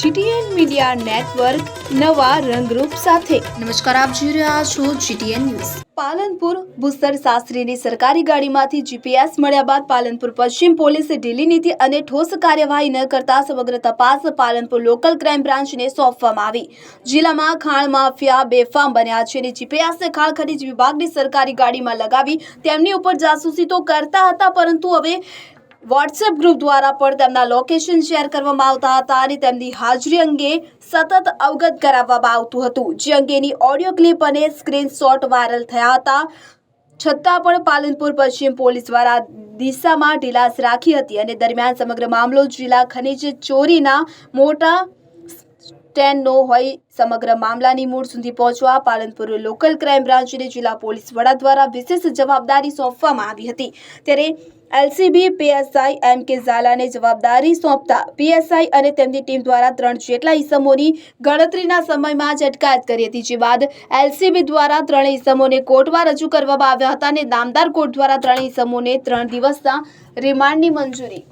GTN media network નવા રંગરૂપ સાથે. નમસ્કાર આપ જોઈ રહ્યા છો જીટીએન ન્યૂઝ. પાલનપુર ભૂસર શાસ્ત્રીની સરકારી ગાડીમાંથી જીપીએસ મળ્યા બાદ પાલનપુર પશ્ચિમ પોલીસે ઢીલી નીતિ અને ઠોસ કાર્યવાહી ન કરતા સમગ્ર તપાસ પાલનપુર લોકલ ક્રાઇમ બ્રાન્ચને સોંપવામાં આવી. જિલ્લામાં ખાણ માફિયા બેફામ બન્યા છે અને જીપીએસને ખાણ ખનીજ વિભાગની સરકારી ગાડીમાં લગાવી તેમની ઉપર જાસૂસી તો કરતા હતા પરંતુ હવે વોટ્સએપ ગ્રુપ દ્વારા પણ તેમના લોકેશન શેર કરવામાં આવતા હતા અને તેમની હાજરી અંગે સતત અવગત કરાવવામાં આવતું હતું. જે અંગેની ઓડિયો ક્લિપ અને સ્ક્રીનશોટ વાયરલ થયા હતા. છતાં પણ પાલનપુર પશ્ચિમ પોલીસ દ્વારા દિશામાં ઢીલાસ રાખી હતી અને દરમિયાન સમગ્ર મામલો જિલ્લા ખનિજ ચોરીના મોટા સ્ટેન્ડનો હોય સમગ્ર મામલાની મૂળ સુધી પહોંચવા પાલનપુર લોકલ ક્રાઇમ બ્રાન્ચને જિલ્લા પોલીસ વડા દ્વારા વિશેષ જવાબદારી સોંપવામાં આવી હતી. ત્યારે એલસીબી, પીએસઆઈ એમ કે ઝાલાને જવાબદારી સોંપતા પીએસઆઈ અને તેમની ટીમ દ્વારા ત્રણ જેટલા ઈસમોની ગણતરીના સમયમાં જ અટકાયત કરી હતી. જે બાદ એલસીબી દ્વારા ત્રણેય ઈસમોને કોર્ટમાં રજૂ કરવામાં આવ્યા હતા અને નામદાર કોર્ટ દ્વારા ત્રણેય ઈસમોને ત્રણ દિવસના રિમાન્ડની મંજૂરી